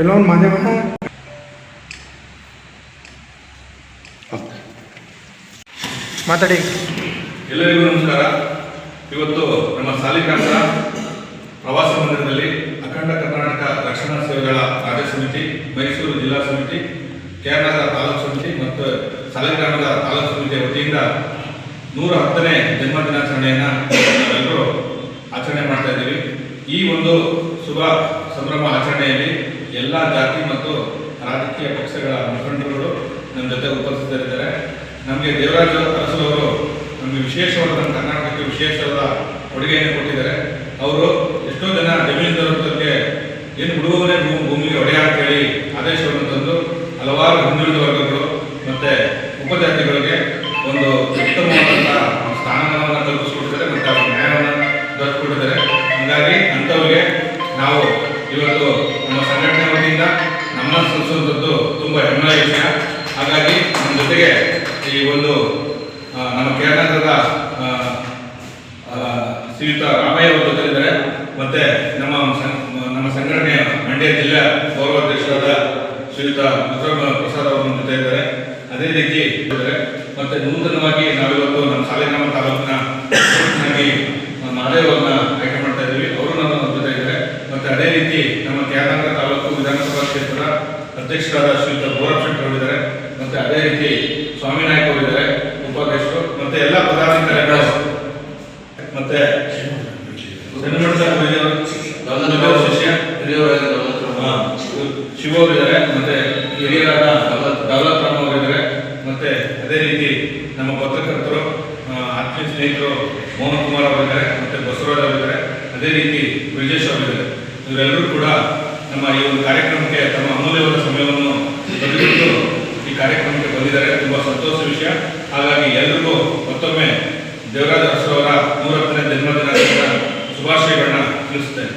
ಎಲ್ಲೋ ಒಂದು ಮಾಧ್ಯಮ ಮಾತಾಡಿ. ಎಲ್ಲರಿಗೂ ನಮಸ್ಕಾರ. ಇವತ್ತು ನಮ್ಮ ಸಾಲಿಗ್ರಾಮದ ಪ್ರವಾಸ ಮಂದಿರದಲ್ಲಿ ಅಖಂಡ ಕರ್ನಾಟಕ ರಕ್ಷಣಾ ಸೇವೆಗಳ ಕಾರ್ಯ ಸಮಿತಿ ಮೈಸೂರು ಜಿಲ್ಲಾ ಸಮಿತಿ ಕೇರಳದ ತಾಲೂಕು ಸಮಿತಿ ಮತ್ತು ಸಾಲಿಗ್ರಾಮದ ತಾಲೂಕು ಸಮಿತಿಯ ವತಿಯಿಂದ ನೂರ ಹತ್ತನೇ ಜನ್ಮ ದಿನಾಚರಣೆಯನ್ನು ನಾವೆಲ್ಲರೂ ಆಚರಣೆ ಮಾಡ್ತಾ ಇದ್ದೀವಿ. ಈ ಒಂದು ಶುಭ ಸಂಭ್ರಮ ಆಚರಣೆಯಲ್ಲಿ ಎಲ್ಲ ಜಾತಿ ಮತ್ತು ರಾಜಕೀಯ ಪಕ್ಷಗಳ ಮುಖಂಡರುಗಳು ನಮ್ಮ ಜೊತೆ ಉಪಸ್ಥಿತರಿದ್ದಾರೆ. ನಮಗೆ ದೇವರಾಜ ಅವರು ನಮಗೆ ವಿಶೇಷವಾದ ಕರ್ನಾಟಕಕ್ಕೆ ವಿಶೇಷವಾದ ಕೊಡುಗೆಯನ್ನು ಕೊಟ್ಟಿದ್ದಾರೆ. ಅವರು ಎಷ್ಟೋ ಜನ ಜಮೀನುದಾರರಿಗೆ ಏನು ಹುಡುಗನೇ ಭೂಮಿಗೆ ಒಡೆಯ ಹೇಳಿ ಆದೇಶವನ್ನು ತಂದು ಹಲವಾರು ಹಿಂದುಳಿದ ವರ್ಗಗಳು ವಿಷಯ ಹಾಗಾಗಿ ನಮ್ಮ ಜೊತೆಗೆ ಈ ಒಂದು ನಮ್ಮ ಕೇರಳದ ಶ್ರೀಯುತ ರಾಮಯ್ಯ ಅವರು ಜೊತೆಲಿದ್ದಾರೆ ಮತ್ತೆ ನಮ್ಮ ನಮ್ಮ ಸಂಘಟನೆಯ ಮಂಡ್ಯ ಜಿಲ್ಲಾ ಗೌರವಾಧ್ಯಕ್ಷರಾದ ಶ್ರೀಯುತ ರುದ್ರಮ ಪ್ರಸಾದ್ ಅವರು ಜೊತೆ ಇದ್ದಾರೆ. ಅದೇ ರೀತಿ ಇದ್ದಾರೆ. ಮತ್ತೆ ನೂತನವಾಗಿ ನಾವಿವತ್ತು ನಮ್ಮ ಸಾಲಿಗ್ರಾಮ ತಾಲೂಕಿನ ಮಹದೇವ್ ಅವ್ರನ್ನ ಆಯ್ಕೆ ಮಾಡ್ತಾ ಇದ್ದೀವಿ. ಅವರು ನಮ್ಮ ಜೊತೆ ಇದ್ದಾರೆ. ಮತ್ತೆ ಅದೇ ರೀತಿ ಅಧ್ಯಕ್ಷರಾದ ಶ್ರೀಯುತ ಗೌರವ್ ಮತ್ತೆ ಅದೇ ರೀತಿ ಸ್ವಾಮಿನಾಯಕ್ ಅವರಿದ್ದಾರೆ, ಉಪಾಧ್ಯಕ್ಷರು, ಮತ್ತೆ ಎಲ್ಲ ಪದಾಧಿಕಾರಿಗಳು. ಮತ್ತೆ ಶಿವ ಅವರಿದ್ದಾರೆ ಮತ್ತೆ ಹಿರಿಯರಾದ ದೌಲತ್ ಅವರಿದ್ದಾರೆ ಮತ್ತೆ ಅದೇ ರೀತಿ ನಮ್ಮ ಪತ್ರಕರ್ತರು ಆತ್ಮೀಯ ಸ್ನೇಹಿತರು ಮೋಹನ್ ಕುಮಾರ್ ಅವರಿದ್ದಾರೆ ಮತ್ತೆ ಬಸವರಾಜ್ ಅವರಿದ್ದಾರೆ ಅದೇ ರೀತಿ ಬ್ರಿಜೇಶ್ ಅವರಿದ್ದಾರೆ ಇವರೆಲ್ಲರೂ ಕೂಡ ನಮ್ಮ ಈ ಒಂದು ಕಾರ್ಯಕ್ರಮಕ್ಕೆ ತಮ್ಮ ಹಾಗಾಗಿ ಎಲ್ರಿಗೂ ಮತ್ತೊಮ್ಮೆ ದೇವರಾಜ ಅರಸು ಅವರ ನೂರತ್ತನೇ ಜನ್ಮದಿನ ಶುಭಾಶಯಗಳನ್ನ ತಿಳಿಸುತ್ತೇನೆ